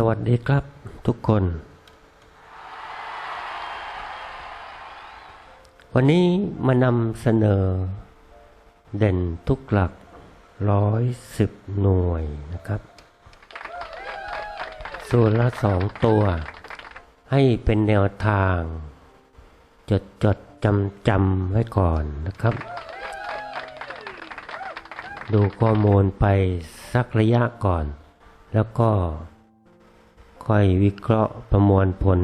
สวัสดีครับทุกคน วันนี้มานำเสนอ เด่นทุกหลักร้อยสิบหน่วยนะครับ ส่วนละสองตัว ให้เป็นแนวทาง จดจดจำจำไว้ก่อนนะครับ ดูข้อมูลไปสักระยะก่อน แล้วก็ ค่อยวิเคราะห์ประมวลผล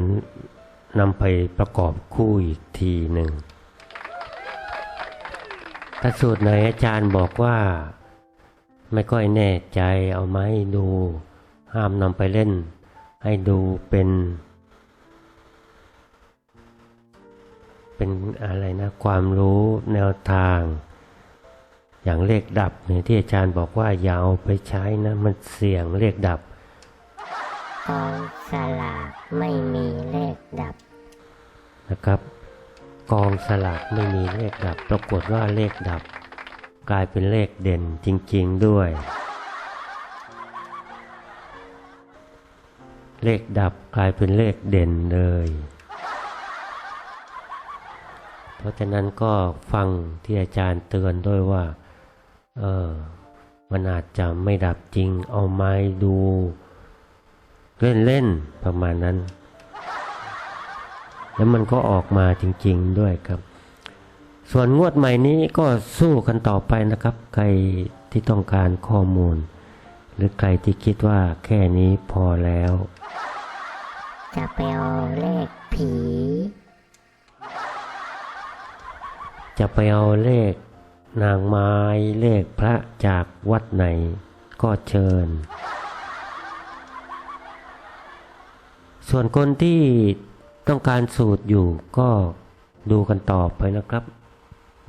นำไปประกอบคู่อีกทีหนึ่งถ้าสูตรไหนอาจารย์บอกว่า ไม่ค่อยแน่ใจเอามาให้ดู ห้ามนำไปเล่น ให้ดูเป็น เป็นอะไรนะ ความรู้แนวทาง อย่างเลขดับเนี่ยที่อาจารย์บอกว่าอย่าเอาไปใช้นะ มันเสี่ยงเลขดับ กองสลากไม่มีเลขดับนะครับ กองสลากไม่มีเลขดับ ปรากฏว่าเลขดับ กลายเป็นเลขเด่นจริง ๆด้วย เลขดับกลายเป็นเลขเด่นเลย เพราะฉะนั้นก็ฟังที่อาจารย์เตือนด้วยว่า เออมันอาจจะไม่ดับจริง เอาไม้ดู เล่นๆประมาณนั้น แล้วมันก็ออกมาจริง ๆด้วยครับ ส่วนงวดใหม่นี้ก็สู้กันต่อไปนะครับ ใครที่ต้องการข้อมูล หรือใครที่คิดว่าแค่นี้พอแล้ว จะไปเอาเลขผี จะไปเอาเลขนางไม้เลขพระจากวัดไหน ก็เชิญ ส่วนคนที่ต้องการสูตรอยู่ก็ดูกันต่อไปนะครับ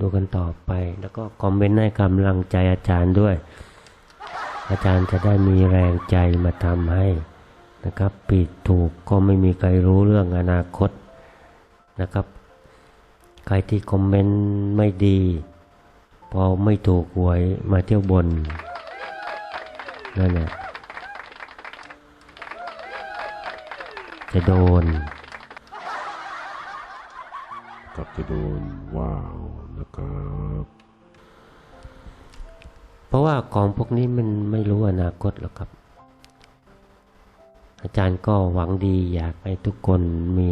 ดูกันต่อไปแล้วก็คอมเมนต์ให้กำลังใจอาจารย์ด้วย อาจารย์จะได้มีแรงใจมาทำให้นะครับผิดถูกก็ไม่มีใครรู้เรื่องอนาคตนะครับ ใครที่คอมเมนต์ไม่ดี พอไม่ถูกหวยมาเที่ยวบนนั่นแหละ จะโดน กับจะโดนว้าวนะครับเพราะว่าของพวกนี้มันไม่รู้อนาคตหรอกครับ อาจารย์ก็หวังดีอยากให้ทุกคนมี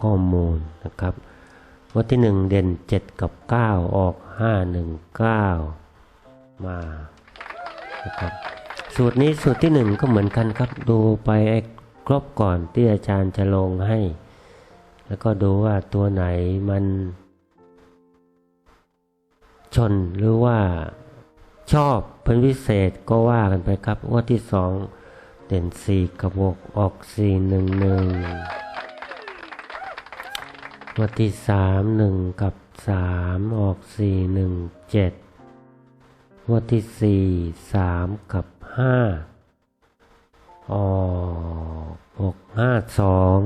ข้อมูลนะครับวันที่หนึ่งเด่นเจ็ดกับเก้าออกห้าหนึ่งเก้ามานะครับสูตรนี้สูตรที่หนึ่งก็เหมือนกันครับ ดูไปให้ ครบก่อนที่อาจารย์จะลงให้ แล้วก็ดูว่าตัวไหนมัน ชนหรือว่าชอบเป็นพิเศษก็ว่ากันไปครับว่าที่สองเด่นสี่กับหกออกสี่หนึ่งหนึ่งวันที่สามหนึ่งกับสามออกสี่หนึ่งเจ็ดวันที่สี่สามกับห้า ออกหกห้าสอง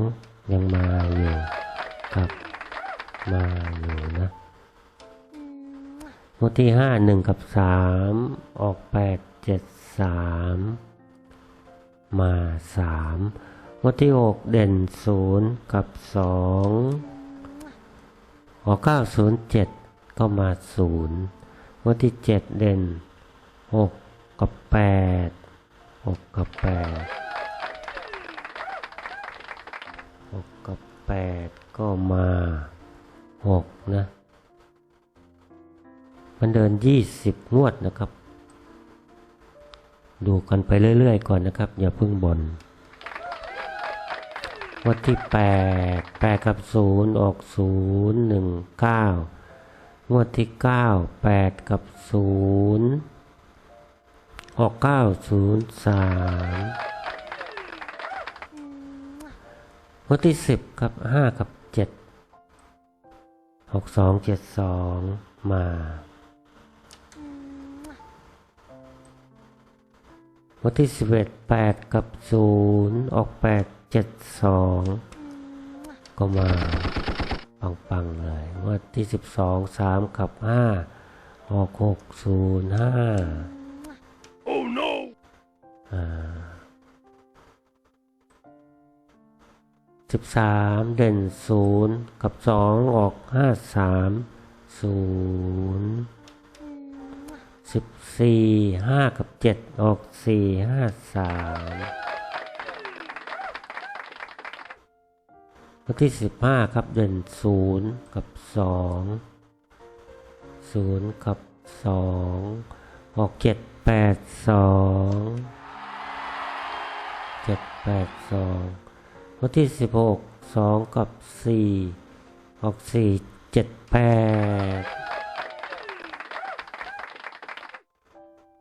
ยังมาอยู่ครับมาอยู่นะงวันที่ห้าหนึ่งกับสามออกแปดเจ็ดสามมาสามงวันที่หกเด่นศูนย์กับสองออกเก้าศูนย์เจ็ดก็มาศูนย์งวันที่เจ็ดเด่นหกกับแปด หกกับแปดหกกับแปดก็มาหกนะ มันเดินยี่สิบงวดนะครับ ดูกันไปเรื่อยๆก่อนนะครับ อย่าเพิ่งบน่นวันที่แปดแปดกับศูนย์ออกศูนย์หนึ่งเก้างวดที่เก้าแปดกับศูนย์ ออกเก้าศูนย์สามงวดที่สิบกับห้ากับเจ็ดหกสองเจ็ดสองมาวันที่สิบเอ็ดแปดกับศูนย์ออกแปดเจ็ดสองก็มาปังปังๆเลยวันที่สิบสองสามกับห้าออกหกศูนย์ห้า สิบสามเด่นศูนย์กับสองออกห้าสามศูนย์สิบสี่ห้ากับเจ็ดออกสี่ห้าสามวันที่สิบห้าครับเด่นศูนย์กับสองศูนย์กับสองออกเจ็ดแปดสอง เจ็ดแปดสองวันที่สิบหกสองกับสี่ออกสี่เจ็ดแปด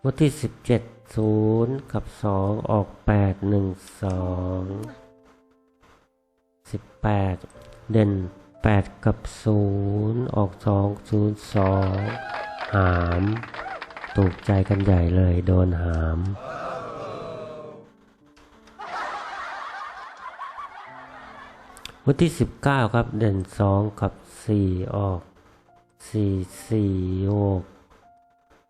วันที่สิบเจ็ดศูนย์กับสองออกแปดหนึ่งสองสิบแปดเด่นแปดกับศูนย์ออกสองศูนย์สองหาม ถูกใจกันใหญ่เลยโดนหาม วันที่ 19 ครับ เด่น 2 กับ 4 ออก 4 4หก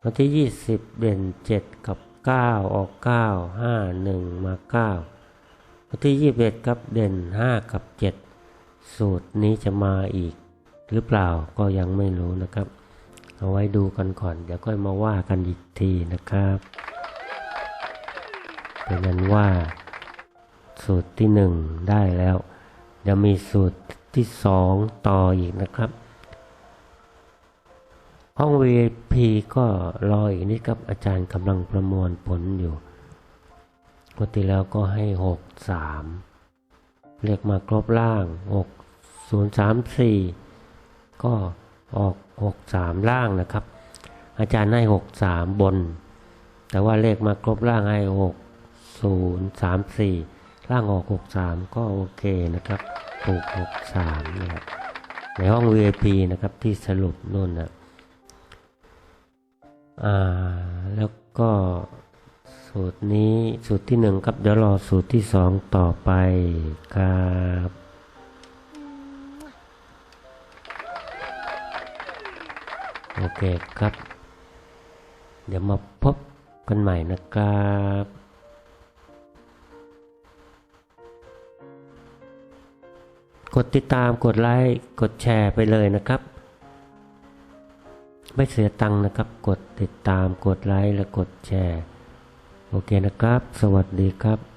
วันที่ 20 เด่น 7 กับ 9 ออก 9 5 1 มา 9 วันที่ 21 ครับ เด่น 5 กับ 7 สูตรนี้จะมาอีก หรือเปล่าก็ยังไม่รู้นะครับ เอาไว้ดูกันก่อน เดี๋ยวค่อยมาว่ากันอีกทีนะครับเป็นนั้นว่า สูตรที่หนึ่งได้แล้ว ยัมีสูตรที่สองต่ออีกนะครับ ห้อง VIP ก็รออีกนิดครับ อาจารย์กำลังประมวลผลอยู่ปกติแล้วก็ให้ห6 3 เรียกมาครบล่างหกศูนย์สามสี่ก็ออกหกสามล่างนะครับ อาจารย์ให้หกสามบน แต่ว่าเลขมาครบล่างให้หกศูนย์สามสี่ ร่างออก63 ก็โอเคนะครับถูก63นะครับในห้อง VIP นะครับที่สรุปนู่นนะอ่าแล้วก็สูตรนี้สูตรที่หนึ่งครับ เดี๋ยวรอสูตรที่สองต่อไปครับโอเคครับ เดี๋ยวมาพบกันใหม่นะครับ กดติดตามกดไลค์กดแชร์ไปเลยนะครับ ไม่เสียตังค์นะครับ กดติดตามกดไลค์และกดแชร์ โอเคนะครับ สวัสดีครับ